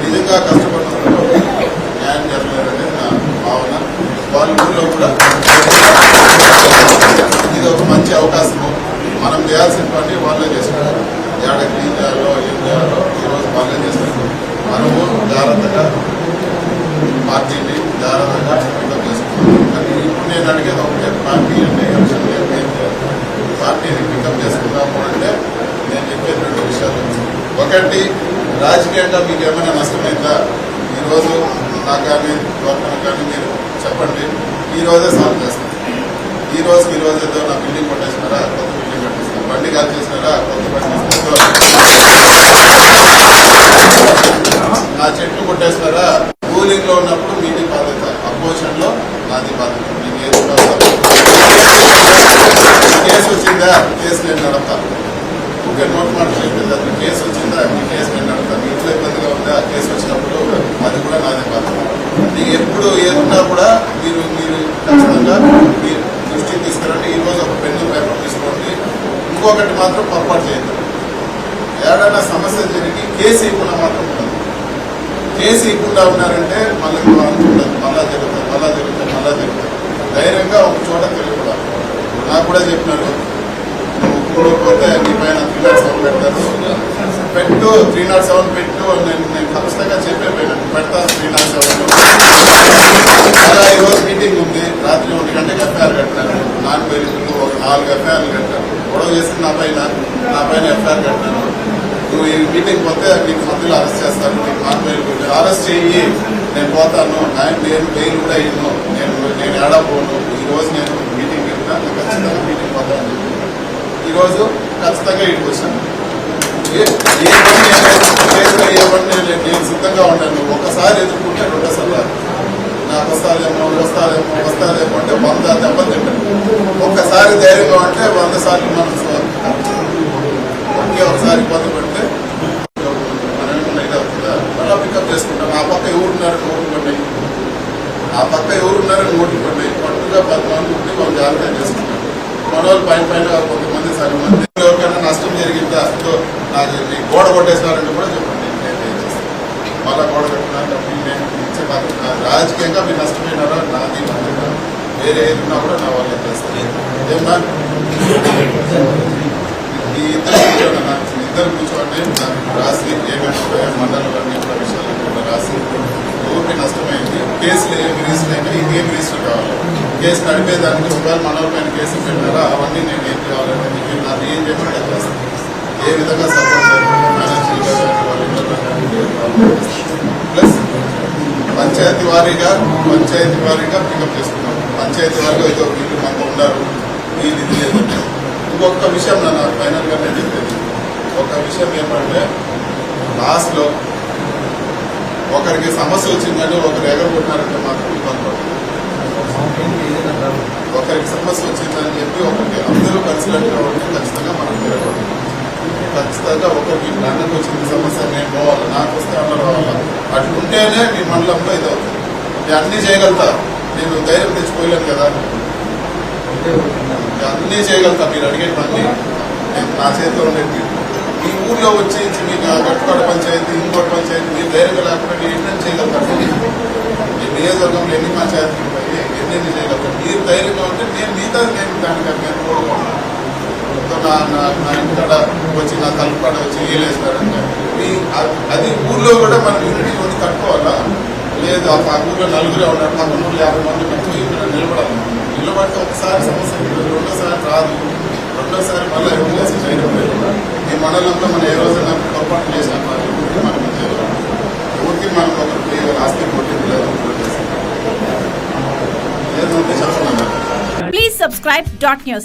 నిజంగా కష్టపడుతున్న న్యాయం జరగలేదని నా భావన వాళ్ళ కూడా ఇది ఒక మంచి అవకాశము. మనం చేయాల్సిన పని వాళ్ళే చేస్తున్నారు ఏడ క్లీన్ చేయాలో ఏం చేయాలో ఈరోజు వాళ్ళే చేస్తున్నారు మనము జాగ్రత్తగా పార్టీని జాగ్రత్తగా పికప్ చేసుకున్నాం కానీ ఇప్పుడు నేను అడిగేది ఒకటే పార్టీ అంటే ఎలక్షన్ పార్టీని పికప్ చేసుకుందాము అంటే నేను చెప్పేటువంటి రెండు విషయాలు. ఒకటి రాజకీయంగా మీకు ఏమైనా నష్టమైందా? ఈరోజు నాకు కానీ గవర్నమెంట్ కానీ మీరు చెప్పండి. ఈ రోజే సాల్వ్ చేస్తాం. ఈ రోజు ఈ రోజు ఏదో నా బిల్డింగ్ కొట్టేసినారా? కొత్త బిల్డింగ్ కట్టిస్తాం బండి కాల్ చేసినారా? కొత్త బండి నా చెట్లు కొట్టేసినారా? కూలింగ్లో ఉన్నప్పుడు మీది బాధ్యత. అపోజిషన్లో నాది బాధ్యత. మీకు కేసు కేసు వచ్చిందా? కేసు నేను నడతాను ఒక నోట్ మాట చెప్పింది కేసు వచ్చిందా? మీ కేసు నేను నడతాను మీ ఇంట్లో ఇబ్బందిగా ఉందా ఆ కేసు వచ్చినప్పుడు అది కూడా నాదే బాధ్యత మీకు ఎప్పుడు ఏదన్నా కూడా మీరు మీరు ఖచ్చితంగా మీరు దృష్టికి తీసుకురండి. ఈరోజు ఒక పెన్ను పేపర్ తీసుకోండి. ఇంకొకటి మాత్రం పొరపాటు చేయండి ఏడైనా సమస్య జరిగి కేసు ఇవ్వకుండా మాత్రం ఉండదు. కేసు ఇవ్వకుండా ఉన్నారంటే మళ్ళీ అనుకుంటుంది మళ్ళా జరుగుతుంది మళ్ళా జరుగుతుంది మళ్ళా జరుగుతుంది. ధైర్యంగా ఒక చోట తెలియకూడదు నాకు కూడా చెప్పినారు. నువ్వు కూడకపోతే నీ పైన త్రీ నాట్ పెడతారు. త్రీ నాట్ సెవెన్ పెట్టు నేను నేను ఖచ్చితంగా చెప్పే పెడతాను త్రీ నాట్ సెవెన్. అలా ఈరోజు మీటింగ్ ఉంది. రాత్రి ఒంటి గంటకి ఎఫ్ఐఆర్ కట్టాను. నాన్ బెయిలింగ్ ఒక నాలుగు ఎఫ్ఐఆర్లు కట్టాను. గొడవ చేసి నా పైన. నా పైన ఎఫ్ఐఆర్ కట్టాను. నువ్వు ఈ మీటింగ్ పోతే నీకు మధ్యలో అరెస్ట్ చేస్తాను నీకు నాన్ బెయిల్ అరెస్ట్ చెయ్యి. నేను పోతాను. ఆయన నేను బెయిల్ కూడా ఇవ్వను. నేను నేను ఏడాపోను పోను. నేను మీటింగ్ వెళ్ళినా నేను ఖచ్చితంగా మీటింగ్ పోతాను. ఈరోజు ఖచ్చితంగా ఇటు వచ్చాను. ఏ ఏ పని నేను చేసిన ఏ పని నేను నేను సిద్ధంగా ఉన్నాను ఒక్కసారి ఎదుర్కొంటే రెండోసారి నాకు వస్తాదేమో వస్తాదేమో వస్తాదేమో అంటే వంద దెబ్బలు తింటాను. ఒక్కసారి ధైర్యంగా ఉంటే వంద సార్లు మనం ఒకే ఒకసారి ఇబ్బంది పడితే మనం ఏమన్నా ఇది అవుతుందా? మళ్ళీ పికప్ చేసుకుంటాం. ఆ పక్క ఎవరున్నారని ఓట్లు పడ్డాయి ఆ పక్క ఎవరున్నారని ఓట్లు పడ్డాయి పట్టుగా పది మంది ఉంటే మనం జాగ్రత్త చేసుకుంటాం. మన వాళ్ళు పైన పైన కొంతమంది సరే మంది ఎవరికైనా నష్టం జరిగింది? అసలు నాకు ఈ గోడ కొట్టేసినారంటే కూడా చెప్పండి. నేను ఏం చేస్తాను? మళ్ళా గోడ కట్టినారు నేను ఇచ్చే నాకు నాది. రాజకీయంగా మీరు నష్టపోయినారా? నాది బాధ్యత వేరే ఏది కూడా నా వాళ్ళు చేస్తాను? ఏమన్నా ఈ ఇద్దరు కూర్చోండి నాకు ఇద్దరు కూర్చోండి. నాకు రాసి ఏమైనా ఉన్నాయో మండలం అన్ని కూడా విషయాలు కూడా రాసి ఊరికి నష్టమైంది. కేసులు ఏమి రిజిస్టర్ అయినా ఇది ఏమి రిజిస్టర్ కావాలి? కేసు నడిపేదానికి ఒకవేళ మండల పైన కేసులు పెట్టారా? అవన్నీ నేను ఏం కావాలని మీరు నాకు ఏం చెప్పినా నేను చేస్తాను ఏ విధంగా ప్లస్ పంచాయతీ వారీగా పంచాయతీ వారీగా పికప్ చేసుకున్నాం పంచాయతీ వారీగా అయితే ఒక ఇల్లు ఉన్నారు ఈ ఇది ఇంకొక విషయం నన్ను ఫైనల్గా నేను చెప్పేది. ఒక విషయం ఏమంటే లాస్ట్లో ఒకరికి సమస్య వచ్చిందని ఒకరు ఎగరగొట్టినారంటే మాత్రం ఇబ్బంది పడుతుంది ఒకరికి సమస్య వచ్చిందని చెప్పి ఒకరికి అందరూ కలిసినట్టుగా ఉంటే ఖచ్చితంగా మనం ఎగరగొట్టాలి ఖచ్చితంగా ఒకరికి మీ అన్నకు వచ్చింది సమస్య నేను పోవాలి నాకు వస్తే అన్న రావాలి ఉంటేనే మీ మండలంలో ఇది అవుతుంది మీరు అన్ని చేయగలుగుతా నేను ధైర్యం తెచ్చిపోయలేను కదా. అన్నీ చేయగలుగుతా మీరు అడిగేటువంటి నేను నా చేతిలో ఉండేది మీ ఊర్లో వచ్చి మీకు ఆ గట్టుకోట పంచాయతీ ఇంకోటి పంచాయతీ మీరు ధైర్యంగా లేకుండా మీరు ఎన్ని చేయగలుగుతారు. మీ నియోజకవర్గంలో ఎన్ని పంచాయతీలు ఉన్నాయి ఎన్ని చేయగలుగుతారు? మీరు ధైర్యంగా ఉంటే నేను మీతో నేను దానికి నేను కూడా నా ఇంటి వచ్చి నా తలుపు కాడ వచ్చి ఏలేస్తారంటే అది- అది ఊర్లో కూడా మనం యూనిటీ వచ్చి కట్టుకోవాలా? లేదు ఆ ఆ ఊర్లో నలుగురే ఉన్నారు మాకు నూరు యాభై మంది పెట్టి ఇక్కడ నిలబడాలి. నిలబడితే ఒకసారి సమస్య రెండోసారి రాదు. రెండోసారి మళ్ళీ ఎవరు చేయడం లేదు ఈ మండలంలో మనం ఏ రోజైనా పొరపాటు చేసిన మరి ఊరికి మనం చేయాలి ఊరికి మనం ఒకరికి ఆస్తి కొట్టింది లేదు ఏదంటే చెప్పండి Please subscribe dot news.